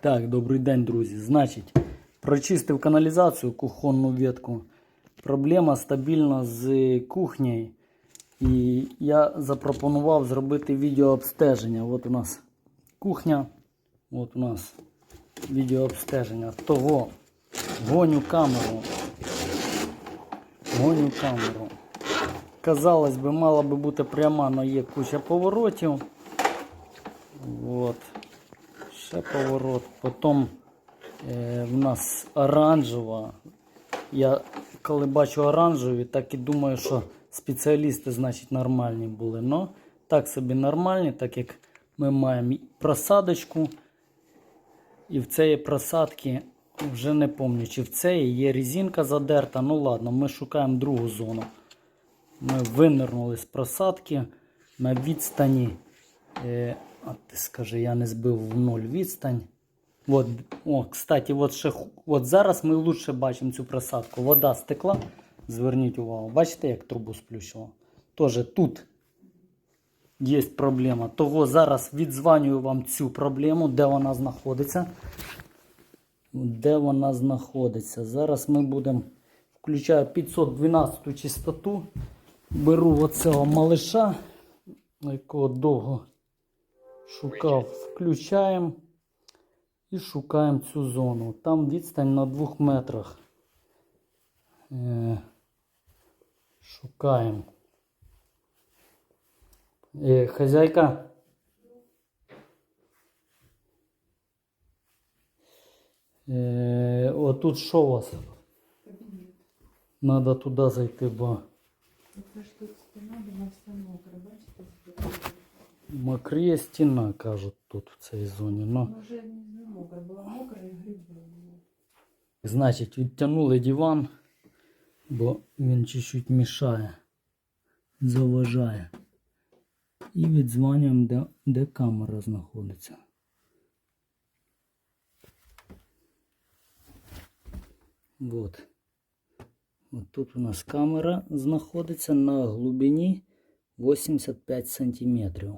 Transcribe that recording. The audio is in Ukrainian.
Так, добрий день, друзі. Значить, прочистив каналізацію, кухонну ветку. Проблема стабільна з кухнею. І я запропонував зробити відеообстеження. От у нас кухня. От у нас відеообстеження. Того гоню камеру. Гоню камеру. Казалось би, мала би бути пряма, але є куча поворотів. От. Ще поворот. Потім е, в нас оранжева. Я коли бачу оранжеві, так і думаю, що спеціалісти, значить, нормальні були. Но так собі нормальні, так як ми маємо просадочку. І в цієї просадки вже не пам'ятаю, чи в цієї є резинка задерта. Ну ладно, ми шукаємо другу зону. Ми винирнули з просадки на відстані. Е, а ти скажи, я не збив в ноль відстань. От, о, кстати, от, ще, от зараз ми лучше бачимо цю просадку. Вода стекла. Зверніть увагу. Бачите, як трубу сплющило? Тоже тут є проблема. Того зараз відзванюю вам цю проблему, де вона знаходиться. Де вона знаходиться. Зараз ми будемо. Включаю 512 частоту. Беру оцього малиша, якого довго шукав. Включаємо і шукаємо цю зону. Там відстань на 2 метрах. Е, шукаємо. Е, хазяйка. Е, отут що у вас? Надо туди зайти, бо Це ж тут стіна, мокра, бачите? мокріє стіна, кажуть тут в цій зоні. Но, Ну вже не мокра, була мокра і гриби були. значить, відтягнули диван, бо він чуть-чуть мішає, заважає. І відзванюємо, де, де камера знаходиться. Вот. От тут у нас камера знаходиться на глибині 85 сантиметрів.